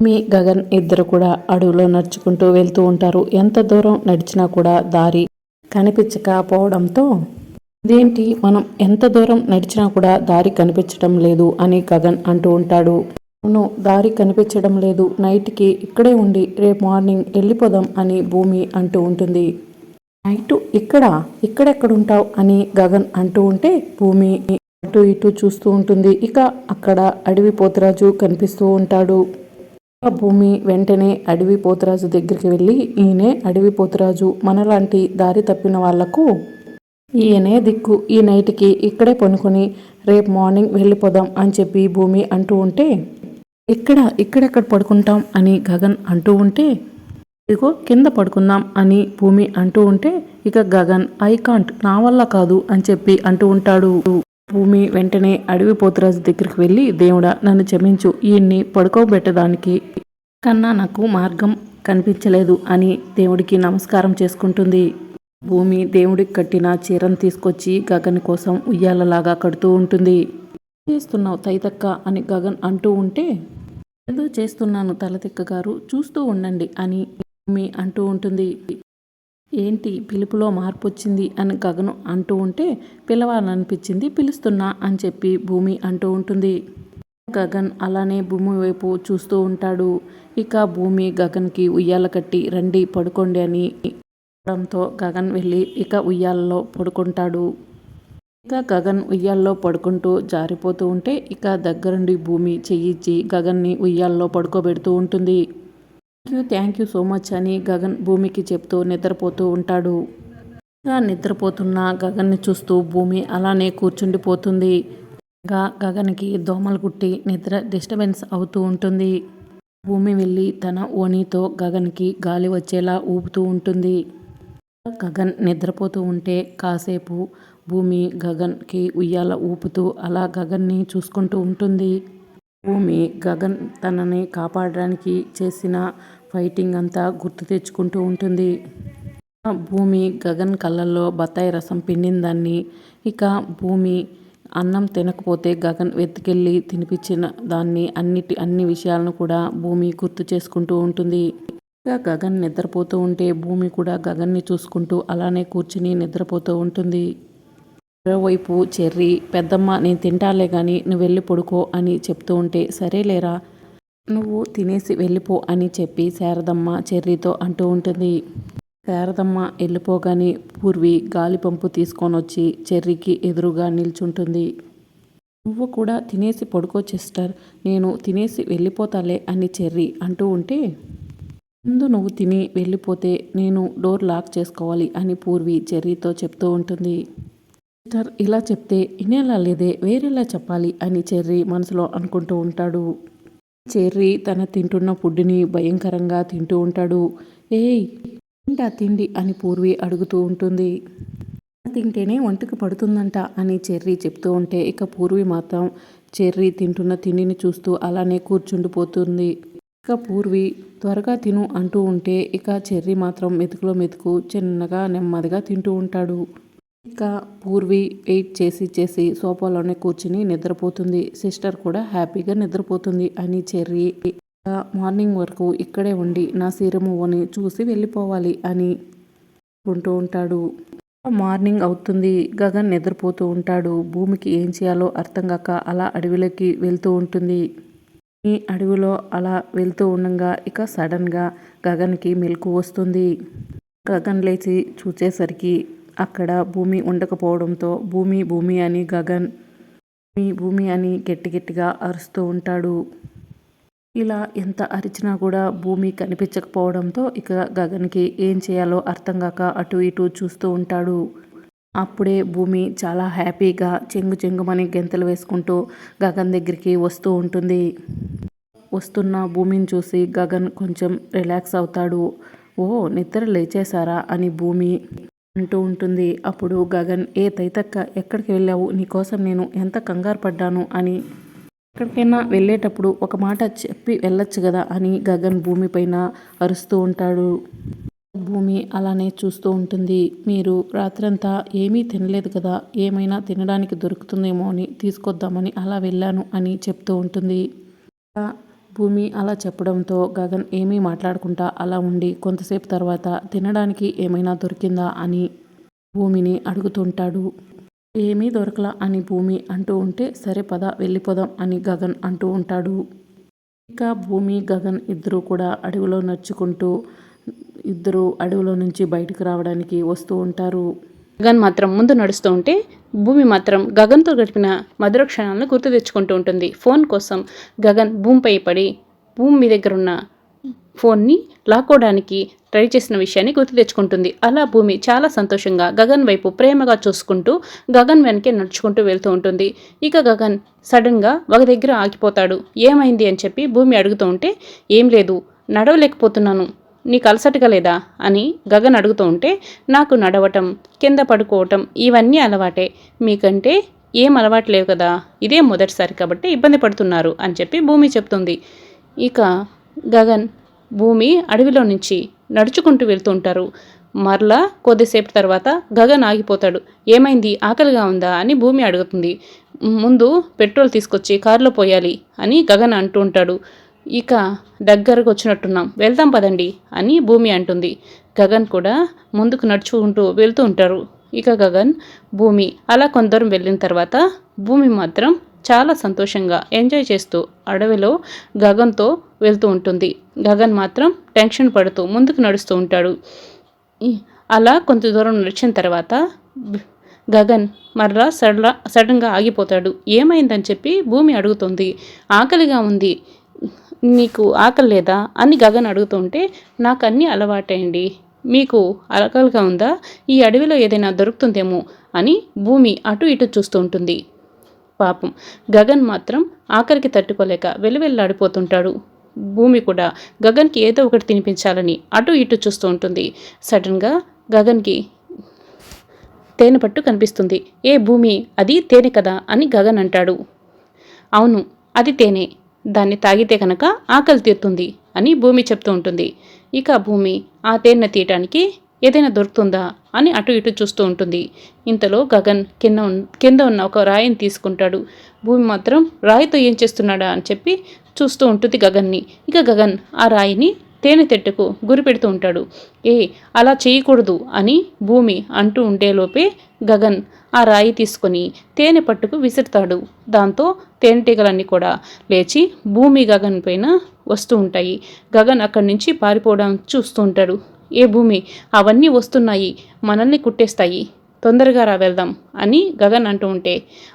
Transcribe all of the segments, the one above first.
మీ గగన్ ఇద్దరు కూడా అడవిలో నడుచుకుంటూ వెళ్తూ ఉంటారు. ఎంత దూరం నడిచినా కూడా దారి కనిపించకపోవడంతో ఇదేంటి? మనం ఎంత దూరం నడిచినా కూడా దారి కనిపించడం లేదు అని గగన్ అంటూ ఉంటాడు. అవును దారి కనిపించడం లేదు. నైట్కి ఇక్కడే ఉండి రేపు మార్నింగ్ వెళ్ళిపోదాం అని భూమి అంటూ ఉంటుంది. నైట్ ఇక్కడ? ఇక్కడెక్కడుంటావు? అని గగన్ అంటూ ఉంటే భూమి అటు ఇటు చూస్తూ ఉంటుంది. ఇక అక్కడ అడవి పోతురాజు కనిపిస్తూ ఉంటాడు. భూమి వెంటనే అడవి పోతురాజు దగ్గరికి వెళ్ళి ఈయనే అడవి పోతురాజు మనలాంటి దారి తప్పిన వాళ్ళకు ఈయనే దిక్కు. ఈ నైట్కి ఇక్కడే పనుకొని రేపు మార్నింగ్ వెళ్ళిపోదాం అని చెప్పి భూమి అంటూ ఉంటే ఇక్కడ ఇక్కడెక్కడ పడుకుంటాం అని గగన్ అంటూ ఉంటే ఇదిగో కింద పడుకుందాం అని భూమి అంటూ ఉంటే ఇక గగన్ ఐ కాంట్ నా వల్ల కాదు అని చెప్పి అంటూ ఉంటాడు. భూమి వెంటనే అడవి పోతురాజు దగ్గరికి వెళ్ళి దేవుడా నన్ను క్షమించు. ఈయన్ని పడుకోబెట్టడానికి కన్నా నాకు మార్గం కనిపించలేదు అని దేవుడికి నమస్కారం చేసుకుంటుంది. భూమి దేవుడికి కట్టిన చీరను తీసుకొచ్చి గగన్ కోసం ఉయ్యాలలాగా కడుతూ ఉంటుంది. చేస్తున్నావు తైతక్క? అని గగన్ అంటూ ఉంటే ఏదో చేస్తున్నాను తలతిక్క గారు చూస్తూ ఉండండి అని భూమి అంటూ ఉంటుంది. ఏంటి పిలుపులో మార్పు వచ్చింది అని గగను అంటూ ఉంటే పిలవాలనిపించింది పిలుస్తున్నా అని చెప్పి భూమి అంటూ ఉంటుంది. గగన్ అలానే భూమి వైపు చూస్తూ ఉంటాడు. ఇక భూమి గగన్కి ఉయ్యాల కట్టి రండి పడుకోండి అని చెప్పడంతో గగన్ వెళ్ళి ఇక ఉయ్యాలలో పడుకుంటాడు. ఇక గగన్ ఉయ్యాల్లో పడుకుంటూ జారిపోతూ ఉంటే ఇక దగ్గరుండి భూమి చెయ్యిచ్చి గగన్ని ఉయ్యాల్లో పడుకోబెడుతూ ఉంటుంది. Thank you thank you so much అని గగన్ భూమికి చెప్తూ నిద్రపోతూ ఉంటాడు. నిద్రపోతున్న గగన్ని చూస్తూ భూమి అలానే కూర్చుండిపోతుంది. గగన్కి దోమలు కుట్టి నిద్ర డిస్టర్బెన్స్ అవుతూ ఉంటుంది. భూమి వెళ్ళి తన ఓణితో గగన్కి గాలి వచ్చేలా ఊపుతూ ఉంటుంది. గగన్ నిద్రపోతూ ఉంటే కాసేపు భూమి గగన్కి ఉయ్యాల ఊపుతూ అలా గగన్ని చూసుకుంటూ ఉంటుంది. భూమి గగన్ తనని కాపాడడానికి చేసిన ఫైటింగ్ అంతా గుర్తు తెచ్చుకుంటూ ఉంటుంది. భూమి గగన్ కళ్ళల్లో బత్తాయి రసం పిండిందాన్ని. ఇక భూమి అన్నం తినకపోతే గగన్ వెతికెళ్ళి తినిపించిన దాన్ని అన్నిటి అన్ని విషయాలను కూడా భూమి గుర్తు చేసుకుంటూ ఉంటుంది. ఇక గగన్ నిద్రపోతూ ఉంటే భూమి కూడా గగన్ని చూసుకుంటూ అలానే కూర్చుని నిద్రపోతూ ఉంటుంది. మరోవైపు చెర్రీ పెద్దమ్మ నేను తింటాలే కానీ నువ్వు వెళ్ళి పడుకో అని చెప్తూ ఉంటే సరేలేరా నువ్వు తినేసి వెళ్ళిపో అని చెప్పి శారదమ్మ చెర్రీతో అంటూ ఉంటుంది. శారదమ్మ వెళ్ళిపోగానే పూర్వి గాలిపంపు తీసుకొని వచ్చి చెర్రీకి ఎదురుగా నిల్చుంటుంది. నువ్వు కూడా తినేసి పడుకో సిస్టర్ నేను తినేసి వెళ్ళిపోతాలే అని చెర్రీ అంటూ ఉంటే ముందు నువ్వు తిని వెళ్ళిపోతే నేను డోర్ లాక్ చేసుకోవాలి అని పూర్వి చెర్రీతో చెప్తూ ఉంటుంది. సిస్టర్ ఇలా చెప్తే ఇనేలా లేదే వేరేలా చెప్పాలి అని చెర్రీ మనసులో అనుకుంటూ ఉంటాడు. చెర్రీ తన తింటున్న ఫుడ్ని భయంకరంగా తింటూ ఉంటాడు. ఏయ్ ఏంటా తిండి? అని పూర్వి అడుగుతూ ఉంటుంది. తింటేనే ఒంటికి పడుతుందంట అని చెర్రీ చెప్తూ ఉంటే ఇక పూర్వి మాత్రం చెర్రీ తింటున్న తిండిని చూస్తూ అలానే కూర్చుండిపోతుంది. ఇక పూర్వి త్వరగా తిను అంటూ ఉంటే ఇక చెర్రీ మాత్రం మెతుకులో మెతుకు చిన్నగా నెమ్మదిగా తింటూ ఉంటాడు. ఇక పూర్వి వెయిట్ చేసి చేసి సోఫాలోనే కూర్చుని నిద్రపోతుంది. సిస్టర్ కూడా హ్యాపీగా నిద్రపోతుంది అని చెర్రీ. మార్నింగ్ వరకు ఇక్కడే ఉండి నా సీరమువ్వని చూసి వెళ్ళిపోవాలి అని అనుకుంటూ ఉంటాడు. మార్నింగ్ అవుతుంది. గగన్ నిద్రపోతూ ఉంటాడు. భూమికి ఏం చేయాలో అర్థం కాక అలా అడవిలోకి వెళ్తూ ఉంటుంది. ఈ అడవిలో అలా వెళ్తూ ఉండగా ఇక సడన్గా గగన్కి మెలకు వస్తుంది. గగన్ లేచి చూసేసరికి అక్కడ భూమి ఉండకపోవడంతో భూమి భూమి అని గగన్ భూమి భూమి అని గట్టి గట్టిగా అరుస్తూ ఉంటాడు. ఇలా ఎంత అరిచినా కూడా భూమి కనిపించకపోవడంతో ఇక గగన్కి ఏం చేయాలో అర్థం కాక అటు ఇటు చూస్తూ ఉంటాడు. అప్పుడే భూమి చాలా హ్యాపీగా చెంగు చెంగుమని గెంతలు వేసుకుంటూ గగన్ దగ్గరికి వస్తూ ఉంటుంది. వస్తున్న భూమిని చూసి గగన్ కొంచెం రిలాక్స్ అవుతాడు. ఓ నిద్ర లేచేశారా? అని భూమి అంటూ ఉంటుంది. అప్పుడు గగన్ ఏ తైతక్క ఎక్కడికి వెళ్ళావు? నీకోసం నేను ఎంత కంగారు పడ్డాను? అని. ఎక్కడికైనా వెళ్ళేటప్పుడు ఒక మాట చెప్పి వెళ్ళొచ్చు కదా? అని గగన్ భూమిపైన అరుస్తూ ఉంటాడు. భూమి అలానే చూస్తూ ఉంటుంది. మీరు రాత్రంతా ఏమీ తినలేదు కదా? ఏమైనా తినడానికి దొరుకుతుందేమో అని తీసుకొద్దామని అలా వెళ్ళాను అని చెప్తూ ఉంటుంది. భూమి అలా చెప్పడంతో గగన్ ఏమీ మాట్లాడకుండా అలా ఉండి కొంతసేపు తర్వాత తినడానికి ఏమైనా దొరికిందా అని భూమిని అడుగుతుంటాడు. ఏమీ దొరకలా అని భూమి అంటూ ఉంటే సరే పద వెళ్ళిపోదాం అని గగన్ అంటూ ఉంటాడు. ఇక భూమి గగన్ ఇద్దరూ కూడా అడవిలో నడుచుకుంటూ ఇద్దరు అడవిలో నుంచి బయటకు రావడానికి వస్తూ ఉంటారు. గగన్ మాత్రం ముందు నడుస్తూ ఉంటే భూమి మాత్రం గగన్తో గడిపిన మధుర క్షణాలను గుర్తు తెచ్చుకుంటూ ఉంటుంది. ఫోన్ కోసం గగన్ భూమిపై పడి భూమి మీ దగ్గర ఉన్న ఫోన్ని లాక్కోవడానికి ట్రై చేసిన విషయాన్ని గుర్తు తెచ్చుకుంటుంది. అలా భూమి చాలా సంతోషంగా గగన్ వైపు ప్రేమగా చూసుకుంటూ గగన్ వెనకే నడుచుకుంటూ వెళ్తూ ఉంటుంది. ఇక గగన్ సడన్గా ఒక దగ్గర ఆగిపోతాడు. ఏమైంది అని చెప్పి భూమి అడుగుతూ ఉంటే ఏం లేదు నడవలేకపోతున్నాను. నీకు అలసటగా లేదా అని గగన్ అడుగుతూ ఉంటే నాకు నడవటం కింద పడుకోవటం ఇవన్నీ అలవాటే. మీకంటే ఏం అలవాటు లేవు కదా? ఇదే మొదటిసారి కాబట్టి ఇబ్బంది పడుతున్నారు అని చెప్పి భూమి చెప్తుంది. ఇక గగన్ భూమి అడవిలో నుంచి నడుచుకుంటూ వెళ్తూ ఉంటారు. మరలా కొద్దిసేపు తర్వాత గగన్ ఆగిపోతాడు. ఏమైంది? ఆకలిగా ఉందా? అని భూమి అడుగుతుంది. ముందు పెట్రోల్ తీసుకొచ్చి కారులో పోయాలి అని గగన్ అంటూ ఉంటాడు. ఇక దగ్గరకు వచ్చినట్టున్నాం వెళ్దాం పదండి అని భూమి అంటుంది. గగన్ కూడా ముందుకు నడుచుకుంటూ వెళ్తూ ఉంటారు. ఇక గగన్ భూమి అలా కొందరం వెళ్ళిన తర్వాత భూమి మాత్రం చాలా సంతోషంగా ఎంజాయ్ చేస్తూ అడవిలో గగన్తో వెళ్తూ ఉంటుంది. గగన్ మాత్రం టెన్షన్ పడుతూ ముందుకు నడుస్తూ ఉంటాడు. అలా కొంత దూరం నడిచిన తర్వాత గగన్ మరలా సడలా సడన్గా ఆగిపోతాడు. ఏమైందని చెప్పి భూమి అడుగుతుంది. ఆకలిగా ఉంది. నీకు ఆకలి లేదా అని గగన్ అడుగుతుంటే నాకు అన్నీ అలవాటేయండి మీకు అలకలుగా ఉందా? ఈ అడవిలో ఏదైనా దొరుకుతుందేమో అని భూమి అటు ఇటు చూస్తూ ఉంటుంది. పాపం. గగన్ మాత్రం ఆకలికి తట్టుకోలేక వెలువెల్లాడిపోతుంటాడు. భూమి కూడా గగన్కి ఏదో ఒకటి తినిపించాలని అటు ఇటు చూస్తూ ఉంటుంది. సడన్గా గగన్కి తేనె పట్టు కనిపిస్తుంది. ఏ భూమి? అది తేనె కదా అని గగన్ అంటాడు. అవును అది తేనె. దాన్ని తాగితే కనుక ఆకలి తీరుతుంది అని భూమి చెప్తూ ఉంటుంది. ఇక భూమి ఆ తేనె తీయటానికి ఏదైనా దొరుకుతుందా అని అటు ఇటు చూస్తూ ఉంటుంది. ఇంతలో గగన్ కింద ఉన్- కింద ఉన్న ఒక రాయిని తీసుకుంటాడు. భూమి మాత్రం రాయితో ఏం చేస్తున్నాడా అని చెప్పి చూస్తూ ఉంటుంది గగన్ని. ఇక గగన్ ఆ రాయిని తేనె తెట్టుకు గురి పెడుతూ ఉంటాడు. ఏ అలా చేయకూడదు అని భూమి అంటూ ఉండేలోపే గగన్ ఆ రాయి తీసుకొని తేనె పట్టుకు విసురుతాడు. దాంతో తేనెటీగలన్నీ కూడా లేచి భూమి గగన్ పైన వస్తూ ఉంటాయి. గగన్ అక్కడి నుంచి పారిపోవడం చూస్తూ ఉంటాడు. ఏ భూమి అవన్నీ వస్తున్నాయి మనల్ని కుట్టేస్తాయి. తొందరగా రా వెళ్దాం అని గగన్ అంటూ ఉంటే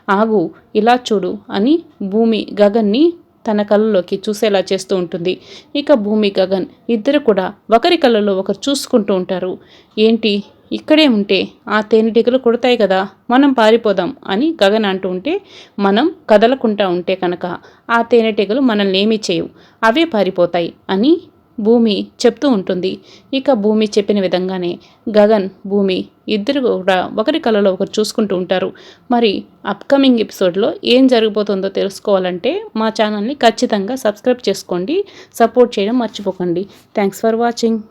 ఆగు ఇలా చూడు అని భూమి గగన్ని తన కళ్ళలోకి చూసేలా చేస్తూ ఉంటుంది. ఇక భూమి గగన్ ఇద్దరు కూడా ఒకరి కళ్ళలో ఒకరు చూసుకుంటూ ఉంటారు. ఏంటి? ఇక్కడే ఉంటే ఆ తేనెటీగలు కొడతాయి కదా మనం పారిపోదాం అని గగన్ అంటూ ఉంటే మనం కదలకుండా ఉంటే కనుక ఆ తేనెటీగలు మనల్ని ఏమీ చేయవు. అవే పారిపోతాయి అని భూమి చెప్తూ ఉంటుంది. ఇక భూమి చెప్పిన విధంగానే గగన్ భూమి ఇద్దరు కూడా ఒకరి కళలో ఒకరు చూసుకుంటూ ఉంటారు. మరి అప్కమింగ్ ఎపిసోడ్లో ఏం జరగబోతుందో తెలుసుకోవాలంటే మా ఛానల్ని ఖచ్చితంగా సబ్స్క్రైబ్ చేసుకోండి సపోర్ట్ చేయడం మర్చిపోకండి. Thanks for watching